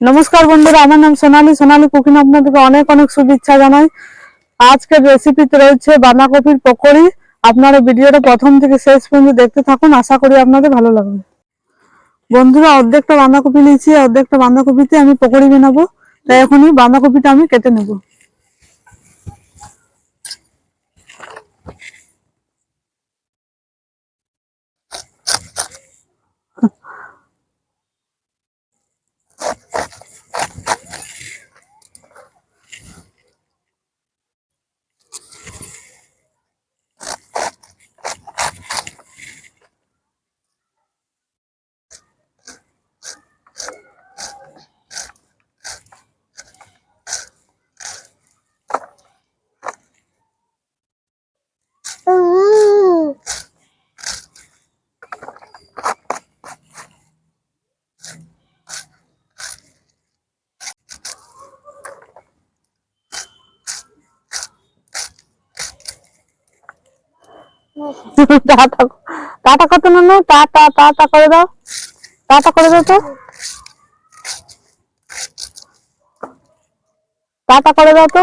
নমস্কার বন্ধুরা, আমার নাম সোনালি। সোনালি কুকিং আপনাদেরকে অনেক অনেক শুভেচ্ছা জানাই। আজকের রেসিপিতে রয়েছে বাঁধাকপির পকোড়ি। আপনারা ভিডিওটা প্রথম থেকে শেষ পর্যন্ত দেখতে থাকুন, আশা করি আপনাদের ভালো লাগবে। বন্ধুরা, অর্ধেকটা বাঁধাকপি নিয়েছি, অর্ধেকটা বাঁধাকপিতে আমি পকোড়ি বানাবো। তাই এখনই বাঁধাকপিটা আমি কেটে নেব। টাটা টাটা কত না টাটা টাটা করে দাও। টাটা করে দাও তো। টাটা করে দাও তো।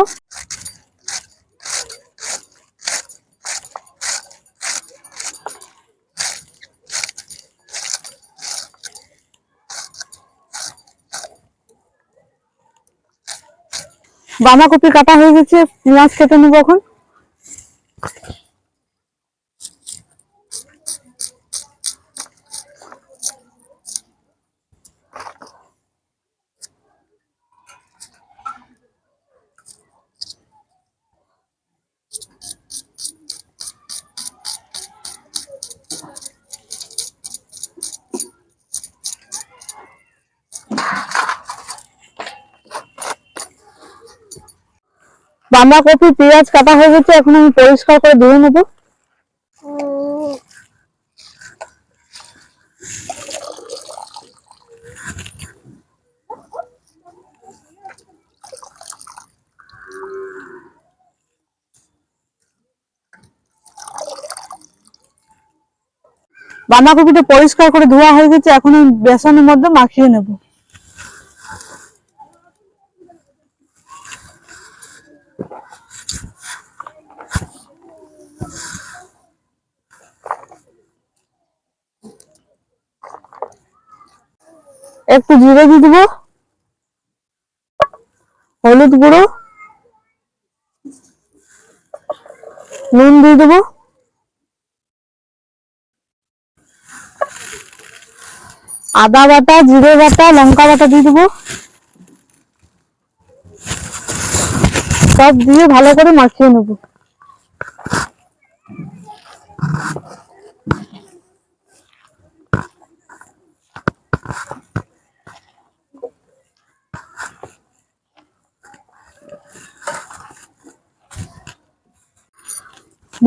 বাঁধাকপি কাটা হয়ে গেছে, পেঁয়াজ কেটে নেব এখন। বাঁধাকপি, পেঁয়াজ কাটা হয়ে গেছে, এখন আমি পরিষ্কার করে ধুয়ে নেব। বাঁধাকপিটা পরিষ্কার করে ধোয়া হয়ে গেছে, এখন আমি বেসনের মধ্যে মাখিয়ে নেব। একটু জিরে দিয়ে দেবো। হলুদ গুঁড়ো। নুন দিয়ে দেবো। আদা বাটা, জিরে বাটা, লঙ্কা বাটা দিয়ে দেবো। সব দিয়ে ভালো করে মাখিয়ে নেব।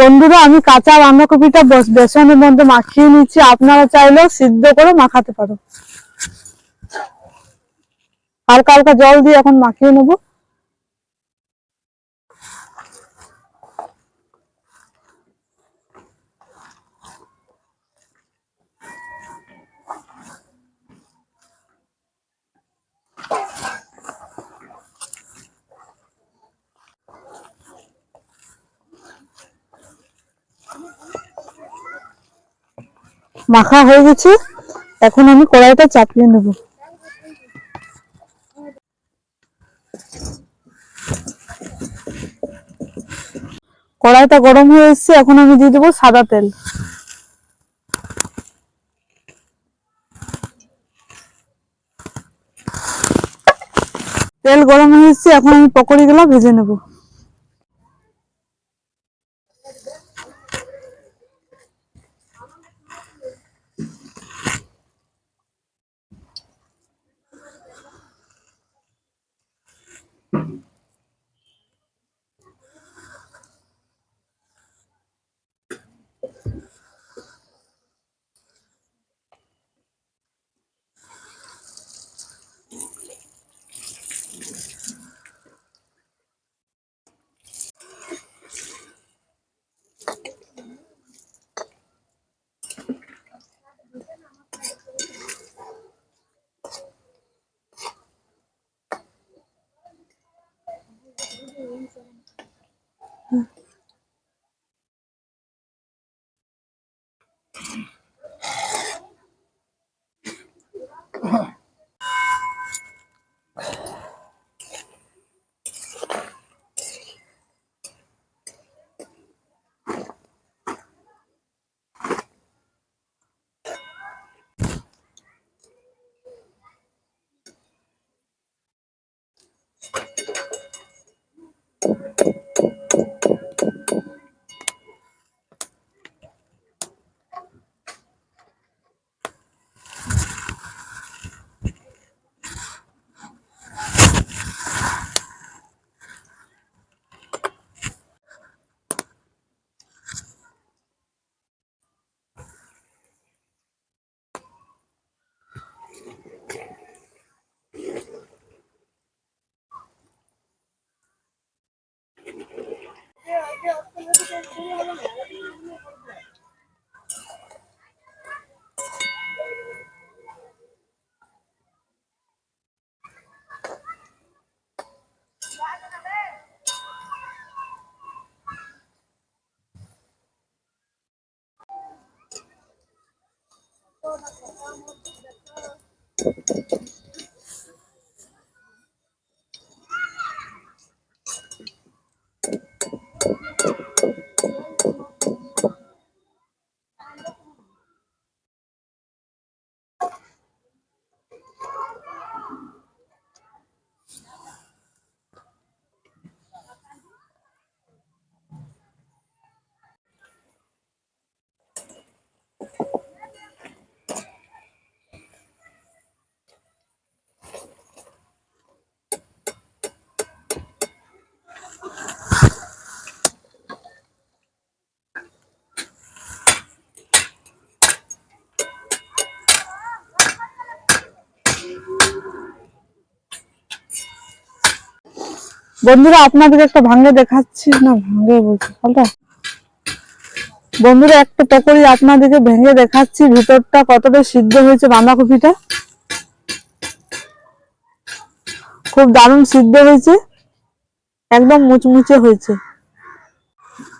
বন্ধুরা, আমি কাঁচা বাঁধাকপিটা বেসনের মধ্যে মাখিয়ে নিচ্ছি। আপনারা চাইলেও সিদ্ধ করে মাখাতে পারো। হালকা হালকা জল দিয়ে এখন মাখিয়ে নেব। মাখা হয়ে গেছে। এখন আমি কড়াইটা চাপিয়ে নেব। কড়াইটা গরম হয়ে এসেছে, এখন আমি দিয়ে দেবো সাদা তেল। তেল গরম হয়ে এসেছে, এখন আমি পকোড়ি গুলো ভেজে নেব। Come on. বন্ধুরা, আপনাদের একটা ভাঙ্গে দেখাচ্ছি। না, ভাঙ্গে বলছি ফলটা বন্ধুরা, একটা পকোড়ি আপনাদেরকে ভেঙে দেখাচ্ছি। ভিতরটা কতটা সিদ্ধ হয়েছে বাঁধাকপিটা? খুব দারুণ সিদ্ধ হয়েছে। একদম মুচমুচে হয়েছে।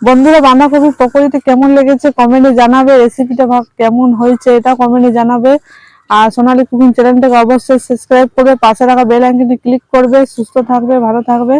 বন্ধুরা, বাঁধাকপির পকোড়িটা কেমন লেগেছে কমেন্টে জানাবে। রেসিপিটা কেমন হয়েছে এটা কমেন্টে জানাবে। আর সোনালি কুকিং চ্যানেলটাকে অবশ্যই সাবস্ক্রাইব করবে, পাশে রাখা বেল আইকনে ক্লিক করবে, সুস্থ থাকবে, ভালো থাকবে।